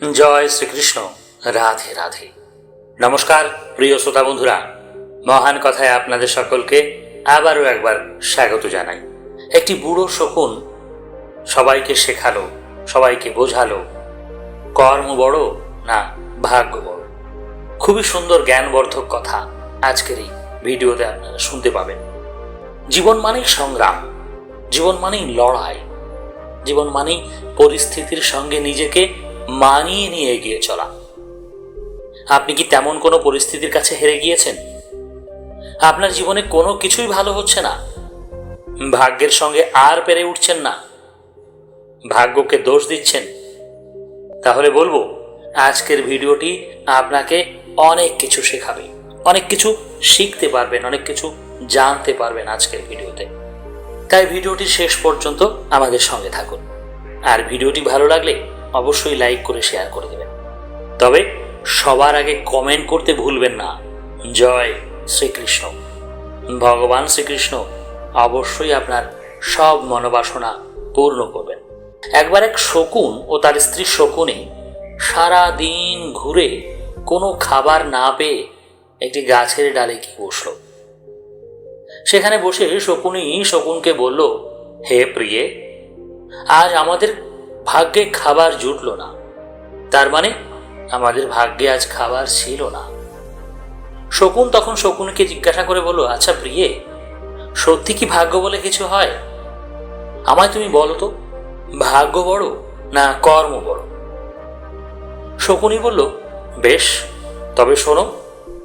জয় শ্রীকৃষ্ণ। রাধে রাধে। নমস্কার, প্রিয় শ্রোতা বন্ধুরা মহান কথায় আপনাদের সকলকে আবারও একবার স্বাগত জানাই। একটি বুড়ো শকুন সবাইকে শেখালো, সবাইকে বোঝালো, কর্ম বড় না ভাগ্য বড়? খুবই সুন্দর জ্ঞানবর্ধক কথা আজকের এই ভিডিওতে আপনারা শুনতে পাবেন। জীবন মানেই সংগ্রাম, জীবন মানেই লড়াই, জীবন মানেই পরিস্থিতির সঙ্গে নিজেকে মানিয়ে নিয়ে এগিয়ে চলা। আপনি কি তেমন কোনো পরিস্থিতির কাছে হেরে গিয়েছেন? আপনার জীবনে কোনো কিছুই ভালো হচ্ছে না। ভাগ্যের সঙ্গে আর পেরে উঠছেন না। ভাগ্যকে দোষ দিচ্ছেন। তাহলে বলব, আজকের ভিডিওটি আপনাকে অনেক কিছু শেখাবে। অনেক কিছু শিখতে পারবেন, অনেক কিছু জানতে পারবেন আজকের ভিডিওতে। তাই ভিডিওটি শেষ পর্যন্ত আমাদের সঙ্গে থাকুন। আর ভিডিওটি ভালো লাগলে অবশ্যই লাইক করে শেয়ার করে দেবেন। তবে সবার আগে কমেন্ট করতে ভুলবেন না। জয় শ্রীকৃষ্ণ। ভগবান শ্রীকৃষ্ণ অবশ্যই আপনার সব মনোবাসনা পূর্ণ করবেন। একবার এক শকুন ও তার স্ত্রী শকুনি সারা দিন ঘুরে কোনো খাবার না পেয়ে একটি গাছের ডালে গিয়ে বসল। সেখানে বসে শকুনি শকুনকে বলল, হে প্রিয়ে, আজ আমাদের ভাগ্যে খাবার জুটল না। তার মানে আমাদের ভাগ্যে আজ খাবার ছিল না। শকুন তখন শকুনকে জিজ্ঞাসা করে বলল আচ্ছা প্রিয়ে, সত্যি কি ভাগ্য বলে কিছু হয়? আমায় তুমি বলো তো, ভাগ্য বড় না কর্ম বড়? শকুনি বলল, বেশ, তবে শোনো,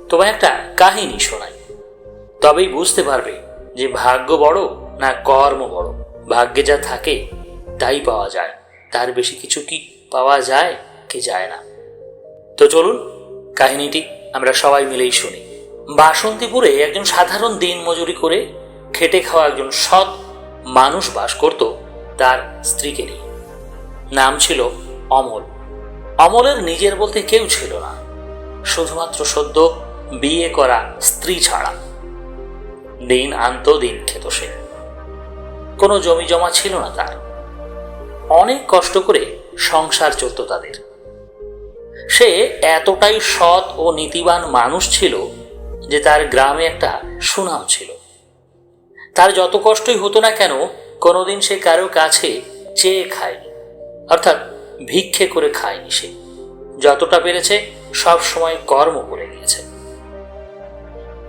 তোমায় একটা কাহিনী শোনাই। তবেই বুঝতে পারবে যে ভাগ্য বড় না কর্ম বড়। ভাগ্যে যা থাকে, তাই পাওয়া যায়। তার বেশি কিছু কি পাওয়া যায়, কি যায় না। তো চলুন, কাহিনীটি আমরা সবাই মিলেই শুনি। বাসন্তীপুরে একজন সাধারণ দিন মজুরি করে খেটে খাওয়া একজন সৎ মানুষ বাস করত তার স্ত্রীকে নিয়ে। নাম ছিল অমল। অমলের নিজের বলতে কেউ ছিল না। শুধুমাত্র সদ্য বিয়ে করা স্ত্রী ছাড়া। দিন আনত দিন খেত সে। কোনো জমি জমা ছিল না তার। অনেক কষ্ট করে সংসার চলত তাদের। সে এতটাই সৎ ও নীতিবান মানুষ ছিল যে তার গ্রামে একটা সুনাম ছিল। তার যত কষ্টই হতো না কেন, কোনোদিন সে কারও কাছে চেয়ে খায়নি, অর্থাৎ ভিক্ষে করে খায়নি সে। যতটা পেরেছে, সব সময় কর্ম করে গিয়েছে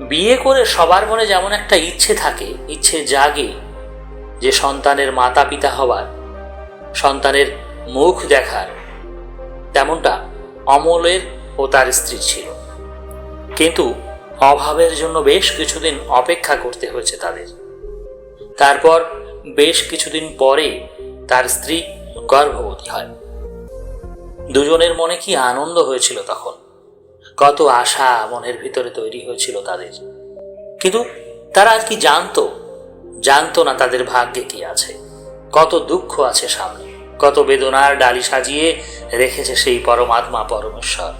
বিয়ে করে সবার মনে যেমন একটা ইচ্ছে থাকে, ইচ্ছে জাগে যে সন্তানের মাতা পিতা হবার সন্তানের মুখ দেখার। তেমনটা অমলের ও তার স্ত্রী ছিল। কিন্তু অভাবের জন্য বেশ কিছুদিন অপেক্ষা করতে হয়েছে তাদের। তারপর বেশ কিছুদিন পরে তার স্ত্রী গর্ভবতী হয়। দুজনের মনে কি আনন্দ হয়েছিল তখন? কত আশা মনের ভিতরে তৈরি হয়েছিল তাদের। কিন্তু তারা আর কি জানতো? জানতো না তাদের ভাগ্যে কি আছে। কত দুঃখ আছে সামনে। কত বেদনার ডালি সাজিয়ে রেখেছে সেই পরমাত্মা পরমেশ্বর।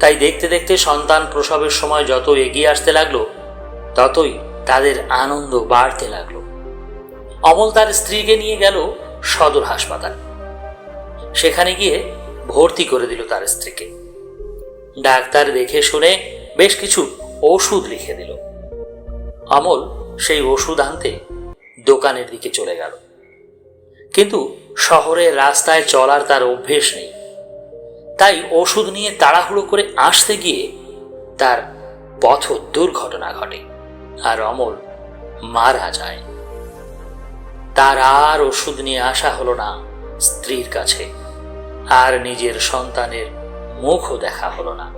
তাই দেখতে দেখতে সন্তান প্রসবের সময় যত এগিয়ে আসতে লাগল, ততই তাদের আনন্দ বাড়তে লাগল। অমল তার স্ত্রীকে নিয়ে গেল সদর হাসপাতাল। সেখানে গিয়ে ভর্তি করে দিল তার স্ত্রীকে। ডাক্তার দেখে শুনে বেশ কিছু ওষুধ লিখে দিল। অমল সেই ওষুধ আনতে দোকানের দিকে চলে গেল। কিন্তু শহরের রাস্তায় চলার তার অভ্যেস নেই। তাই ওষুধ নিয়ে তাড়াহুড়ো করে আসতে গিয়ে তার পথ দুর্ঘটনা ঘটে আর অমল মারা যায়। তার আর ওষুধ নিয়ে আসা হলো না স্ত্রীর কাছে। আর নিজের সন্তানের মুখও দেখা হলো না।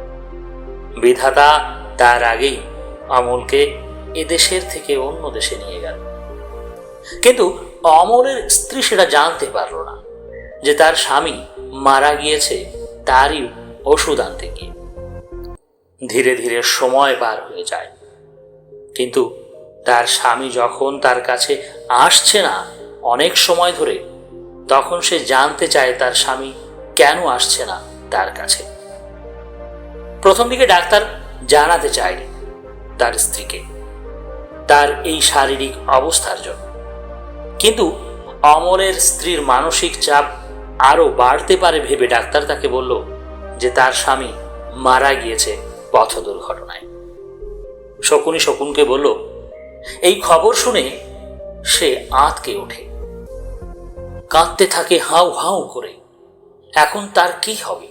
বিধাতা তার আগেই অমলকে এদেশের থেকে অন্য দেশে নিয়ে গেল। কিন্তু অমরের স্ত্রী সেটা জানতে পারল না যে তার স্বামী মারা গিয়েছে তারই ওষুধ আনতে গিয়ে। ধীরে ধীরে সময় পার হয়ে যায়। কিন্তু তার স্বামী যখন তার কাছে আসছে না অনেক সময় ধরে, তখন সে জানতে চায় তার স্বামী কেন আসছে না তার কাছে। প্রথম দিকে ডাক্তার জানাতে চায়নি তার স্ত্রীকে, তার এই শারীরিক অবস্থার জন্য। কিন্তু অমরের স্ত্রীর মানসিক চাপ আরও বাড়তে পারে ভেবে ডাক্তার তাকে বলল যে তার স্বামী মারা গিয়েছে পথ দুর্ঘটনায়। শকুনি শকুনকে বলল, এই খবর শুনে সে আঁতকে ওঠে। কাঁদতে থাকে হাউ হাউ করে। এখন তার কি হবে?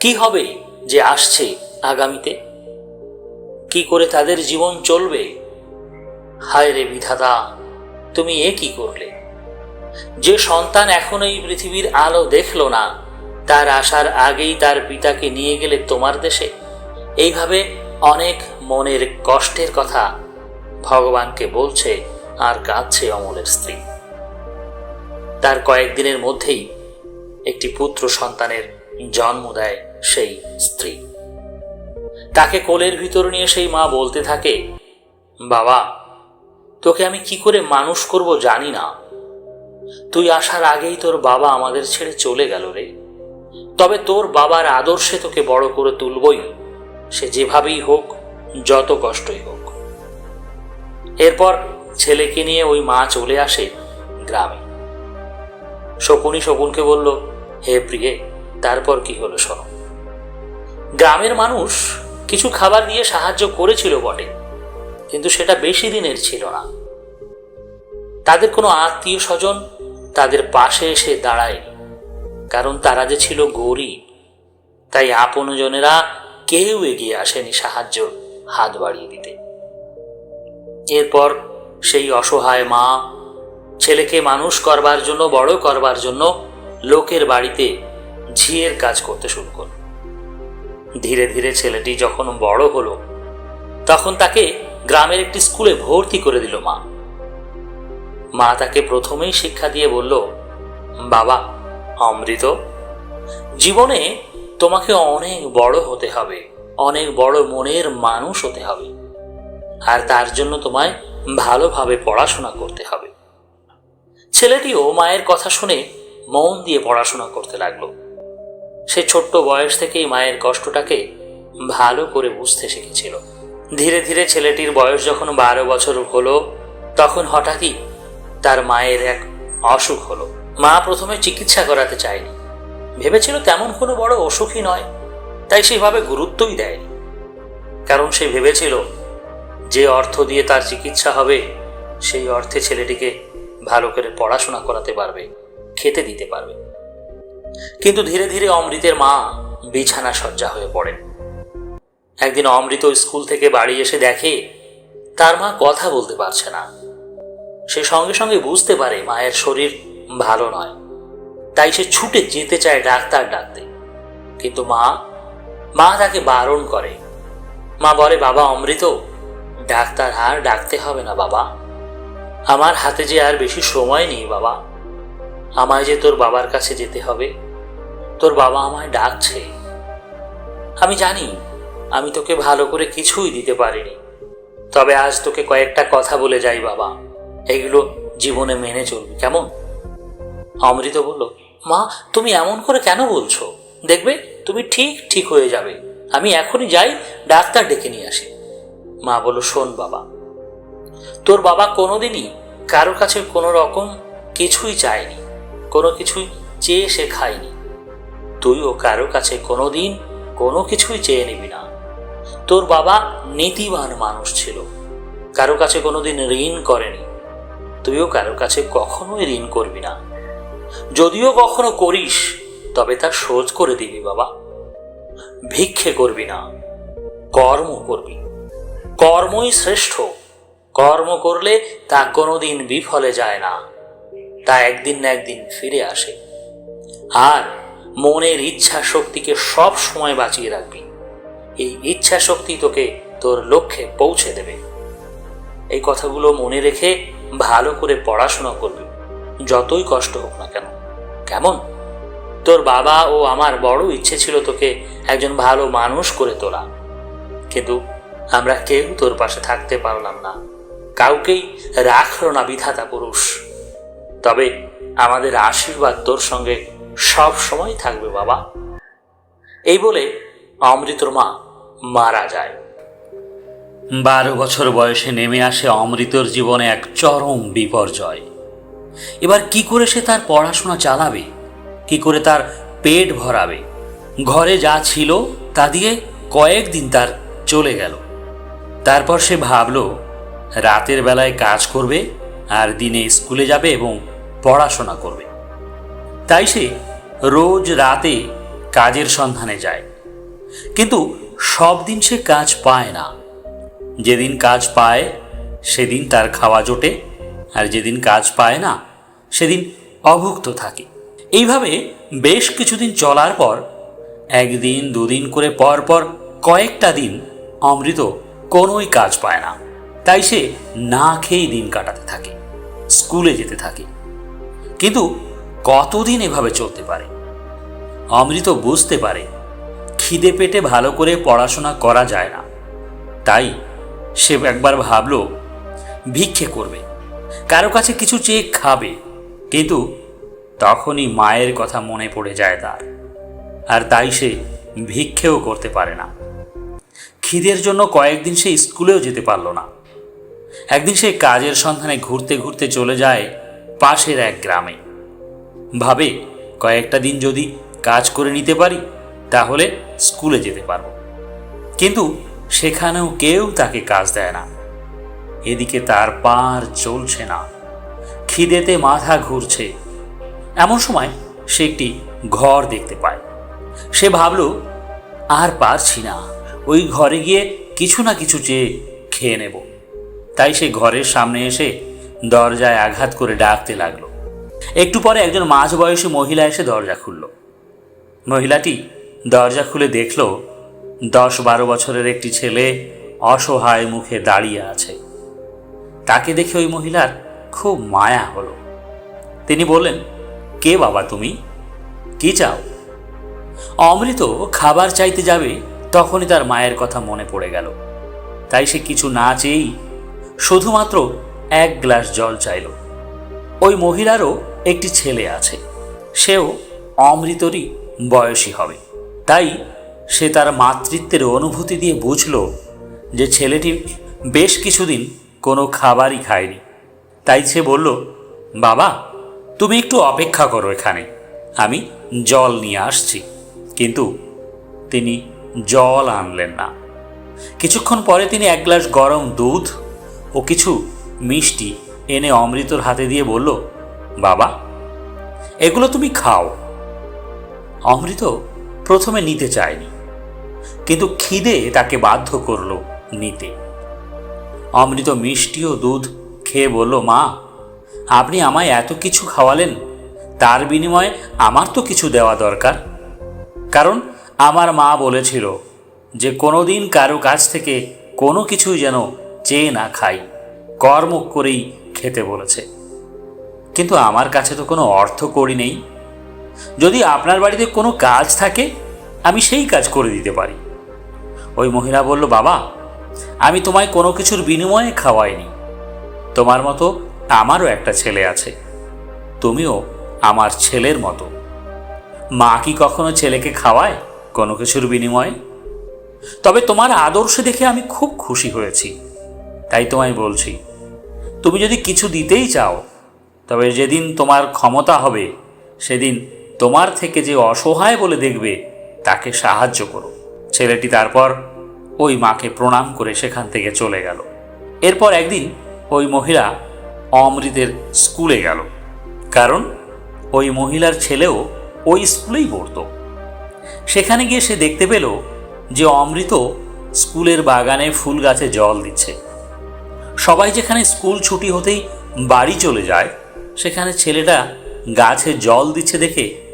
কি হবে যে আসছে আগামীতে? কি করে তাদের জীবন চলবে? হায় রে বিধাতা তুমি এ কি করলে? যে সন্তান এখন এই পৃথিবীর আলো দেখল না, তার আসার আগেই তার পিতাকে নিয়ে গেলে তোমার দেশে? এইভাবে অনেক মনের কষ্টের কথা ভগবানকে বলছে আর কাঁদছে অমলের স্ত্রী। তার কয়েকদিনের মধ্যেই একটি পুত্র সন্তানের জন্ম দেয় সেই স্ত্রী। তাকে কোলের ভিতর নিয়ে সেই মা বলতে থাকে, বাবা তোকে আমি কি করে মানুষ করব জানি না। তুই আসার আগেই তোর বাবা আমাদের ছেড়ে চলে গেল রে। তবে তোর বাবার আদর্শে তোকে বড় করে তুলবই। সে যেভাবেই হোক, যত কষ্টই হোক। এরপর ছেলেকে নিয়ে ওই মা চলে আসে গ্রামে। শকুনি শকুনকে বলল, হে প্রিয়ে, তারপর কি হলো শোনো? গ্রামের মানুষ কিছু খাবার দিয়ে সাহায্য করেছিল বটে। কিন্তু সেটা বেশি দিনের ছিল না। তাদের কোনো আত্মীয় স্বজন তাদের পাশে এসে দাঁড়ায়, কারণ তারা যে ছিল গরিব, তাই আপনজনেরা কেউ এগিয়ে আসেনি সাহায্য হাত বাড়িয়ে দিতে। এরপর সেই অসহায় মা ছেলেকে মানুষ করবার জন্য, বড় করবার জন্য লোকের বাড়িতে ঝিয়ের কাজ করতে শুরু করল। ধীরে ধীরে ছেলেটি যখন বড় হলো, তখন তাকে গ্রামের একটি স্কুলে ভর্তি করে দিল মা। মা তাকে প্রথমেই শিক্ষা দিয়ে বলল, বাবা, অমৃত, জীবনে তোমাকে অনেক বড় হতে হবে, অনেক বড় মনের মানুষ হতে হবে, আর তার জন্য তোমায় ভালোভাবে পড়াশোনা করতে হবে। ছেলেটিও মায়ের কথা শুনে মন দিয়ে পড়াশোনা করতে লাগল। সে ছোট্ট বয়স থেকেই মায়ের কষ্টটাকে ভালো করে বুঝতে শিখেছিল। ধীরে ধীরে ছেলেটির বয়স যখন বারো বছর হলো, তখন হঠাৎই তার মায়ের এক অসুখ হলো। মা প্রথমে চিকিৎসা করাতে চায়নি। ভেবেছিল তেমন কোনো বড় অসুখই নয়, তাই সেভাবে গুরুত্বই দেয়নি। কারণ সে ভেবেছিল, যে অর্থ দিয়ে তার চিকিৎসা হবে, সেই অর্থে ছেলেটিকে ভালো করে পড়াশোনা করাতে পারবে, খেতে দিতে পারবে। কিন্তু ধীরে ধীরে অমৃতের মা বিছানা সজ্জা হয়ে পড়েন। একদিন অমৃত স্কুল থেকে বাড়ি এসে দেখে তার মা কথা বলতে পারছে না। সে সঙ্গে সঙ্গে বুঝতে পারে মায়ের শরীর ভালো নয়। তাই সে ছুটে যেতে চায় ডাক্তার ডাকতে। কিন্তু মা মা তাকে বারণ করে। মা বলে, বাবা অমৃত, ডাক্তার আর ডাকতে হবে না বাবা। আমার হাতে যে আর বেশি সময় নেই বাবা। আমায় যে তোর বাবার কাছে যেতে হবে। তোর বাবা আমায় ডাকছে। আমি জানি আমি তোকে ভালো করে কিছুই দিতে পারিনি। তবে আজ তোকে কয়েকটা কথা বলে যাই বাবা। এগুলো জীবনে মেনে চলবি, কেমন? অমৃত বলল, মা, তুমি এমন করে কেন বলছো? দেখবে, তুমি ঠিক ঠিক হয়ে যাবে। আমি এখনই যাই, ডাক্তার ডেকে নিয়ে আসি। মা বলল, শোন বাবা, তোর বাবা কোনোদিনই কারও কাছে কোনো রকম কিছুই চায়নি, কোনো কিছুই চেয়ে সে খায়নি। তুইও কারও কাছে কোনোদিন কোনো কিছুই চেয়ে নিবি না। তোর বাবা নীতিবান মানুষ ছিল। কারও কাছে কোনোদিন ঋণ করেনি। তুইও কারও কাছে কখনোই ঋণ করবি না। যদিও কখনো করিস, তবে তা সোজ করে দিবি বাবা। ভিক্ষে করবি না, কর্ম করবি। কর্মই শ্রেষ্ঠ। কর্ম করলে তা কোনোদিন বিফলে যায় না। তা একদিন না একদিন ফিরে আসে। আর মনের ইচ্ছা শক্তিকে সব সময় বাঁচিয়ে রাখবি। এই ইচ্ছা শক্তি তোকে তোর লক্ষ্যে পৌঁছে দেবে। এই কথাগুলো মনে রেখে ভালো করে পড়াশোনা করবি। যতই কষ্ট হোক না কেন। কেমন? তোর বাবা ও আমার বড় ইচ্ছে ছিল তোকে একজন ভালো মানুষ করে তোলা। কিন্তু আমরা কেউ তোর পাশে থাকতে পারলাম না। কাউকেই রাখল না বিধাতা পুরুষ। তবে আমাদের আশীর্বাদ তোর সঙ্গে সব সময় থাকবে বাবা। এই বলে অমৃতর মা মারা যায়। বারো বছর বয়সে নেমে আসে অমৃতর জীবনে এক চরম বিপর্যয়। এবার কি করে সে তার পড়াশোনা চালাবে? কি করে তার পেট ভরাবে? ঘরে যা ছিল তা দিয়ে কয়েকদিন তার চলে গেল। তারপর সে ভাবল, রাতের বেলায় কাজ করবে আর দিনে স্কুলে যাবে এবং পড়াশোনা করবে। তাই সে রোজ রাতে কাজের সন্ধানে যায়। কিন্তু সব দিন সে কাজ পায় না। যেদিন কাজ পায়, সেদিন তার খাওয়া জোটে, আর যেদিন কাজ পায় না, সেদিন অভুক্ত থাকে। এইভাবে বেশ কিছুদিন চলার পর, একদিন, দুদিন করে পর পর কয়েকটা দিন অমৃত কোনোই কাজ পায় না। তাই সে না খেয়েই দিন কাটাতে থাকে, স্কুলে যেতে থাকে। কিন্তু কতদিন এভাবে চলতে পারে? অমৃত বুঝতে পারে খিদে পেটে ভালো করে পড়াশোনা করা যায় না। তাই সে একবার ভাবল, ভিক্ষে করবে। কারও কাছে কিছু চেয়ে খাবে। কিন্তু তখনই মায়ের কথা মনে পড়ে যায় তার। আর তাই সে ভিক্ষেও করতে পারে না। খিদের জন্য কয়েকদিন সে স্কুলেও যেতে পারল না। একদিন সে কাজের সন্ধানে ঘুরতে ঘুরতে চলে যায় পাশের এক গ্রামে। ভাবে, কয়েকটা দিন যদি কাজ করে নিতে পারি তাহলে স্কুলে যেতে পারব। কিন্তু সেখানেও কেউ তাকে কাজ দেয় না। এদিকে তার পার চলছে না। খিদেতে মাথা ঘুরছে। এমন সময় সে একটি ঘর দেখতে পায়। সে ভাবল, আর পারছি না। ওই ঘরে গিয়ে কিছু না কিছু চেয়ে খেয়ে নেব। তাই সে ঘরের সামনে এসে দরজায় আঘাত করে ডাকতে লাগল। একটু পরে একজন মাঝ বয়সী মহিলা এসে দরজা খুলল। মহিলাটি দরজা খুলে দেখল, দশ বারো বছরের একটি ছেলে অসহায় মুখে দাঁড়িয়ে আছে। তাকে দেখে ওই মহিলার খুব মায়া হলো। তিনি বললেন, কে বাবা তুমি? কি চাও? অমৃত খাবার চাইতে যাবে তখনই তার মায়ের কথা মনে পড়ে গেল। তাই সে কিছু না চেয়েই শুধুমাত্র এক গ্লাস জল চাইল। ওই মহিলারও একটি ছেলে আছে, সেও অমৃতরই বয়সী হবে। তাই সে তার মাতৃত্বের অনুভূতি দিয়ে বুঝল যে ছেলেটি বেশ কিছুদিন কোনো খাবারই খায়নি। তাই সে বলল, বাবা, তুমি একটু অপেক্ষা করো এখানে। আমি জল নিয়ে আসছি। কিন্তু তিনি জল আনলেন না। কিছুক্ষণ পরে তিনি এক গ্লাস গরম দুধ ও কিছু মিষ্টি এনে অমৃতর হাতে দিয়ে বলল, বাবা, এগুলো তুমি খাও। অমৃত প্রথমে নিতে চায়নি, কিন্তু খিদে তাকে বাধ্য করল নিতে। অমৃত মিষ্টি ও দুধ খেয়ে বলল, মা, আপনি আমায় এত কিছু খাওয়ালেন, তার বিনিময়ে আমার তো কিছু দেওয়া দরকার। কারণ আমার মা বলেছিল যে কোনো দিন কারও কাছ থেকে কোনো কিছুই যেন চেয়ে না খাই, কর্ম করেই খেতে বলেছে। কিন্তু আমার কাছে তো কোনো অর্থ করি নেই যদি আপনার বাড়িতে কোনো কাজ থাকে, আমি সেই কাজ করে দিতে পারি। ওই মহিলা বলল, বাবা, আমি তোমায় কোনো কিছুর বিনিময়ে খাওয়াইনি। তোমার মতো আমারও একটা ছেলে আছে। তুমিও আমার ছেলের মতো। মা কি কখনো ছেলেকে খাওয়ায় কোনো কিছুর বিনিময়ে? তবে তোমার আদর্শ দেখে আমি খুব খুশি হয়েছি। তাই তোমায় বলছি, তুমি যদি কিছু দিতেই চাও, তবে যেদিন তোমার ক্ষমতা হবে, সেদিন তোমার থেকে যে অসহায় বলে দেখবে, তাকে সাহায্য করো। ছেলেটি তারপর ওই মাকে প্রণাম করে সেখান থেকে চলে গেল। এরপর একদিন ওই মহিলা অমৃতের স্কুলে গেল। কারণ ওই মহিলার ছেলেও ওই স্কুলেই পড়তো। সেখানে গিয়ে সে দেখতে পেল যে অমৃত স্কুলের বাগানে ফুল গাছে জল দিচ্ছে। সবাই যেখানে স্কুল ছুটি হতেই বাড়ি চলে যায়, সেখানে ছেলেটা গাছে জল দিচ্ছে দেখে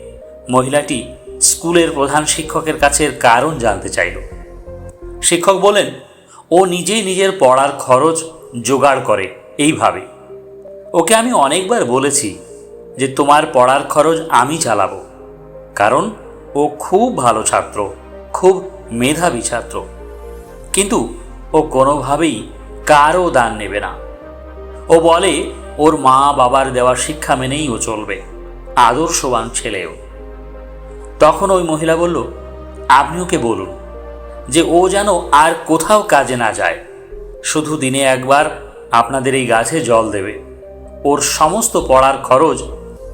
মহিলাটি স্কুলের প্রধান শিক্ষকের কাছে কারণ জানতে চাইল। শিক্ষক বলেন, ও নিজেই নিজের পড়ার খরচ জোগাড় করে এইভাবে। ওকে আমি অনেকবার বলেছি যে তোমার পড়ার খরচ আমি চালাবো, কারণ ও খুব ভালো ছাত্র, খুব মেধাবী ছাত্র। কিন্তু ও কোনোভাবেই কারও দান নেবে না। ও বলে, ওর মা বাবার দেওয়া শিক্ষা মেনেই ও চলবে, আদর্শবান ছেলেও তখন ওই মহিলা বলল, আপনি ওকে বলুন যে ও যেন আর কোথাও কাজে না যায়। শুধু দিনে একবার আপনাদের এই গাছে জল দেবে। ওর সমস্ত পড়ার খরচ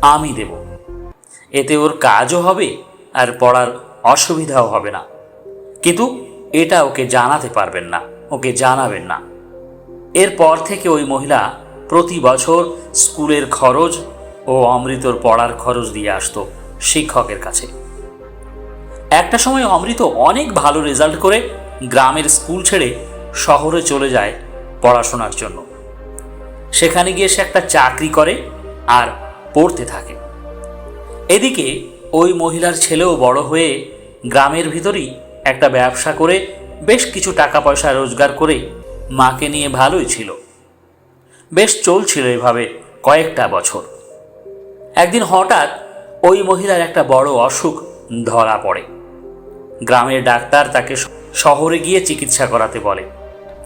আমি দেব। এতে ওর কাজও হবে আর পড়ার অসুবিধাও হবে না। কিন্তু এটা ওকে জানাতে পারবেন না, ওকে জানাবেন না। এরপর থেকে ওই মহিলা প্রতি বছর স্কুলের খরচ ও অমৃতর পড়ার খরচ দিয়ে আসতো শিক্ষকের কাছে। একটা সময় অমৃত অনেক ভালো রেজাল্ট করে গ্রামের স্কুল ছেড়ে শহরে চলে যায় পড়াশোনার জন্য। সেখানে গিয়ে সে একটা চাকরি করে আর পড়তে থাকে। এদিকে ওই মহিলার ছেলেও বড় হয়ে গ্রামের ভিতরই একটা ব্যবসা করে বেশ কিছু টাকা পয়সা রোজগার করে মাকে নিয়ে ভালোই ছিল। বেশ চলছিল এভাবে কয়েকটা বছর। একদিন হঠাৎ ওই মহিলার একটা বড় অসুখ ধরা পড়ে। গ্রামের ডাক্তার তাকে শহরে গিয়ে চিকিৎসা করাতে বলে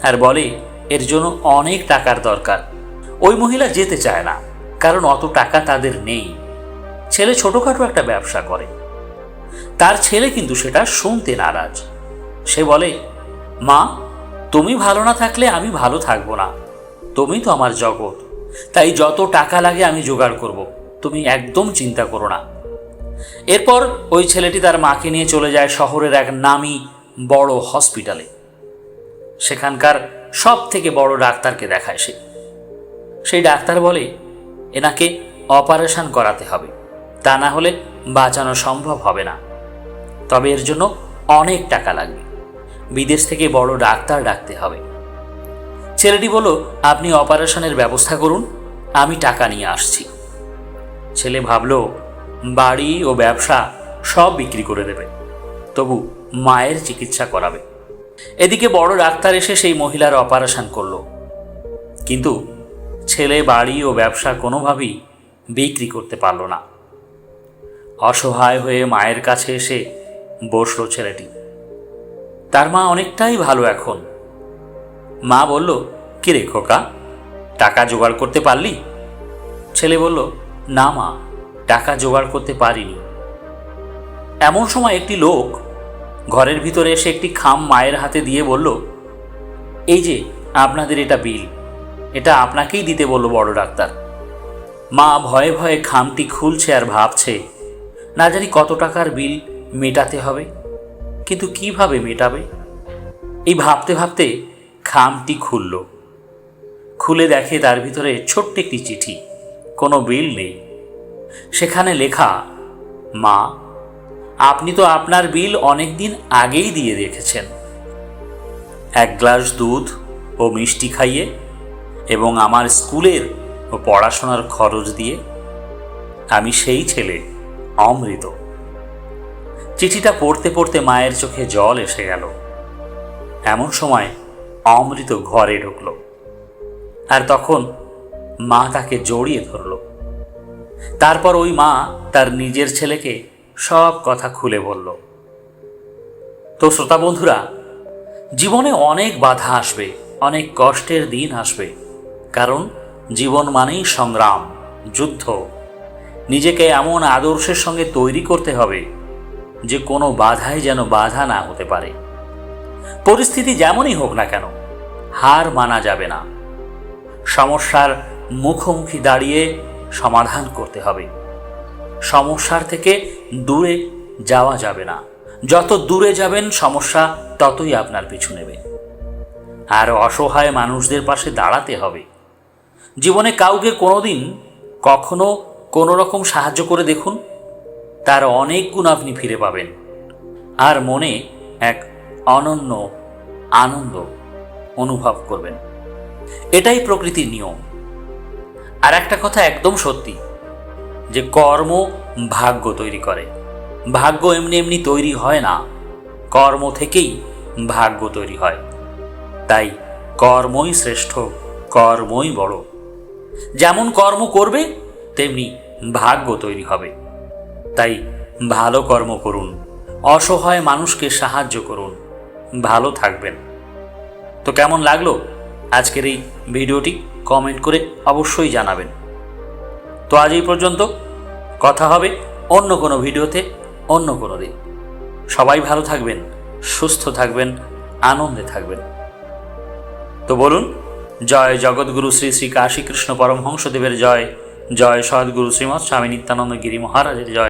আর বলে, এর জন্য অনেক টাকার দরকার। ওই মহিলা যেতে চায় না, কারণ অত টাকা তাদের নেই। ছেলে ছোটখাটো একটা ব্যবসা করে। তার ছেলে কিন্তু সেটা শুনতে নারাজ। সে বলে, মা, তুমি ভালো না থাকলে আমি ভালো থাকব না। তুমি তো আমার জগৎ। তাই যত টাকা লাগে আমি জোগাড় করব। তুমি একদম চিন্তা করো না। এরপর ওই ছেলেটি তার মাকে নিয়ে চলে যায় শহরের এক নামি বড় হসপিটালে। সেখানকার সব থেকে বড় ডাক্তারকে দেখায় সে। সেই ডাক্তার বলে, এনাকে অপারেশন করাতে হবে। তা না হলে বাঁচানো সম্ভব হবে না। তবে এর জন্য অনেক টাকা লাগবে। বিদেশ থেকে বড় ডাক্তার ডাকতে হবে। ছেলেটি বলল, আপনি অপারেশনের ব্যবস্থা করুন। আমি টাকা নিয়ে আসছি। ছেলে ভাবলো বাড়ি ও ব্যবসা সব বিক্রি করে দেবে। তবু মায়ের চিকিৎসা করাবে। এদিকে বড় ডাক্তার এসে সেই মহিলার অপারেশন করল। কিন্তু ছেলে বাড়ি ও ব্যবসা কোনোভাবেই বিক্রি করতে পারল না। অসহায় হয়ে মায়ের কাছে এসে বসল ছেলেটি। তার মা অনেকটাই ভালো এখন। মা বলল, কিরে খোকা, টাকা জোগাড় করতে পারলি? ছেলে বলল, না মা। টাকা জোগাড় করতে পারিনি। এমন সময় একটি লোক ঘরের ভিতরে এসে একটি খাম মায়ের হাতে দিয়ে বলল, এই যে, আপনাদের এটা বিল। এটা আপনাকেই দিতে বলল বড় ডাক্তার। মা ভয়ে ভয়ে খামটি খুলছে আর ভাবছে, না জানি কত টাকার বিল মেটাতে হবে, কিন্তু কীভাবে মেটাবে? এই ভাবতে ভাবতে খামটি খুলল। খুলে দেখে তার ভিতরে ছোট্ট একটি চিঠি। কোনো বিল নেই। সেখানে লেখা, মা, আপনি তো আপনার বিল অনেক দিন আগেই দিয়ে রেখেছেন। এক গ্লাস দুধ ও মিষ্টি খাইয়ে এবং আমার স্কুলের ও পড়াশোনার খরচ দিয়ে আমি সেই ছেলে, অমৃত। চিঠিটা পড়তে পড়তে মায়ের চোখে জল এসে গেল। এমন সময় অমৃত ঘরে ঢুকল। আর তখন মা তাকে জড়িয়ে ধরল। তারপর ওই মা তার নিজের ছেলেকে সব কথা খুলে বলল। তো শ্রোতা বন্ধুরা, জীবনে অনেক বাধা আসবে, অনেক কষ্টের দিন আসবে। কারণ জীবন মানেই সংগ্রাম, যুদ্ধ। নিজেকে এমন আদর্শের সঙ্গে তৈরি করতে হবে যে কোনো বাধাই যেন বাধা না হতে পারে। পরিস্থিতি যেমনই হোক না কেন, হার মানা যাবে না। সমস্যার মুখোমুখি দাঁড়িয়ে সমাধান করতে হবে। সমস্যার থেকে দূরে যাওয়া যাবে না। যত দূরে যাবেন সমস্যা ততই আপনার পিছু নেবে। আর অসহায় মানুষদের পাশে দাঁড়াতে হবে। জীবনে কাউকে কোনোদিন কখনো কোনো রকম সাহায্য করে দেখুন, তার অনেক গুণ আপনি ফিরে পাবেন। আর মনে এক অনন্য আনন্দ অনুভব করবেন। এটাই প্রকৃতির নিয়ম। আর একটা কথা একদম সত্যি, যে কর্ম ভাগ্য তৈরি করে। ভাগ্য এমনি এমনি তৈরি হয় না, কর্ম থেকেই ভাগ্য তৈরি হয়। তাই কর্মই শ্রেষ্ঠ, কর্মই বড়। যেমন কর্ম করবে, তেমনি ভাগ্য তৈরি হবে। তাই ভালো কর্ম করুন, অসহায় মানুষকে সাহায্য করুন, ভালো থাকবেন। তো কেমন লাগল আজকের এই ভিডিওটি? কমেন্ট করে অবশ্যই জানাবেন। তো আজ এই পর্যন্ত, কথা হবে অন্য কোনো ভিডিওতে অন্য কোনো দিন। সবাই ভালো থাকবেন, সুস্থ থাকবেন, আনন্দে থাকবেন। তো বলুন, জয় জগৎগুরু শ্রী শ্রী কাশী কৃষ্ণ পরমহংসদেবের জয় জয় সদ্গুরু শ্রীমৎ স্বামী নিত্যানন্দ গিরি মহারাজের জয়।